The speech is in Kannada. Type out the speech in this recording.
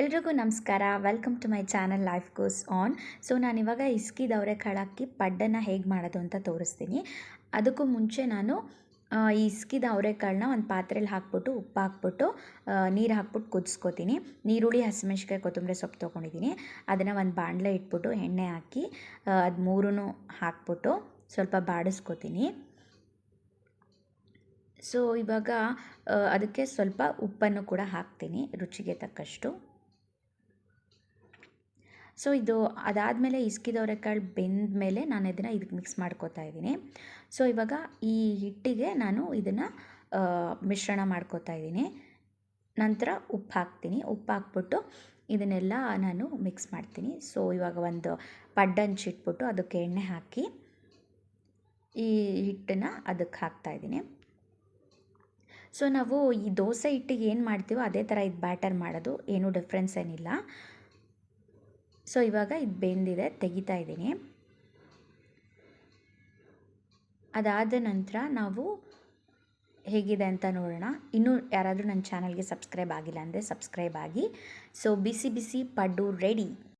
ಎಲ್ರಿಗೂ ನಮಸ್ಕಾರ. Welcome to my channel life goes on so ನಾನಿವಾಗ ಇಸ್ಕಿದ ಅವರೆಕಾಳು ಹಾಕಿ ಪಡ್ಡನ್ನು ಹೇಗೆ ಮಾಡೋದು ಅಂತ ತೋರಿಸ್ತೀನಿ. ಅದಕ್ಕೂ ಮುಂಚೆ ನಾನು ಈ ಇಸ್ಕಿದ ಅವರೆಕಾಳನ್ನ ಒಂದು ಪಾತ್ರೆಯಲ್ಲಿ ಹಾಕ್ಬಿಟ್ಟು ಉಪ್ಪು ಹಾಕ್ಬಿಟ್ಟು ನೀರು ಹಾಕ್ಬಿಟ್ಟು ಕುದಿಸ್ಕೊತೀನಿ. ನೀರುಳ್ಳಿ ಹಸಿಮೆಣ್ಸಿಕಾಯಿ ಕೊತ್ತಂಬರಿ ಸೊಪ್ಪು ತೊಗೊಂಡಿದ್ದೀನಿ ಅದನ್ನು ಒಂದು ಬಾಣಲೆ ಇಟ್ಬಿಟ್ಟು ಎಣ್ಣೆ ಹಾಕಿ ಅದು ಮೂರೂ ಹಾಕ್ಬಿಟ್ಟು ಸ್ವಲ್ಪ ಬಾಡಿಸ್ಕೊತೀನಿ. ಸೊ ಇವಾಗ ಅದಕ್ಕೆ ಸ್ವಲ್ಪ ಉಪ್ಪನ್ನು ಕೂಡ ಹಾಕ್ತೀನಿ ರುಚಿಗೆ ತಕ್ಕಷ್ಟು. ಸೊ ಇದು ಅದಾದಮೇಲೆ ಇಸ್ಕಿದವರೆಕಾಳು ಬೆಂದ ಮೇಲೆ ನಾನು ಇದನ್ನು ಇದಕ್ಕೆ ಮಿಕ್ಸ್ ಮಾಡ್ಕೋತಾ ಇದ್ದೀನಿ. ಸೊ ಇವಾಗ ಈ ಹಿಟ್ಟಿಗೆ ನಾನು ಇದನ್ನು ಮಿಶ್ರಣ ಮಾಡ್ಕೋತಾ ಇದ್ದೀನಿ. ನಂತರ ಉಪ್ಪು ಹಾಕ್ತೀನಿ. ಉಪ್ಪು ಹಾಕ್ಬಿಟ್ಟು ಇದನ್ನೆಲ್ಲ ನಾನು ಮಿಕ್ಸ್ ಮಾಡ್ತೀನಿ. ಸೊ ಇವಾಗ ಒಂದು ಪಡ್ಡಂಚಿಟ್ಬಿಟ್ಟು ಅದಕ್ಕೆ ಎಣ್ಣೆ ಹಾಕಿ ಈ ಹಿಟ್ಟನ್ನು ಅದಕ್ಕೆ ಹಾಕ್ತಾ ಇದ್ದೀನಿ. ಸೊ ನಾವು ಈ ದೋಸೆ ಹಿಟ್ಟಿಗೆ ಏನು ಮಾಡ್ತೀವೋ ಅದೇ ಥರ ಇದು ಬ್ಯಾಟರ್ ಮಾಡೋದು. ಏನೂ ಡಿಫ್ರೆನ್ಸ್ ಏನಿಲ್ಲ. ಸೊ, ಇವಾಗ ಇದು ಬೆಂದಿದೆ, ತೆಗಿತಾ ಇದ್ದೀನಿ. ಅದಾದ ನಂತರ ನಾವು ಹೇಗಿದೆ ಅಂತ ನೋಡೋಣ. ಇನ್ನೂ ಯಾರಾದರೂ ನನ್ನ ಚಾನಲ್ಗೆ ಸಬ್ಸ್ಕ್ರೈಬ್ ಆಗಿಲ್ಲ ಅಂದರೆ ಸಬ್ಸ್ಕ್ರೈಬ್ ಆಗಿ. ಸೊ, ಬಿಸಿ ಬಿಸಿ ಪಡ್ಡು ರೆಡಿ.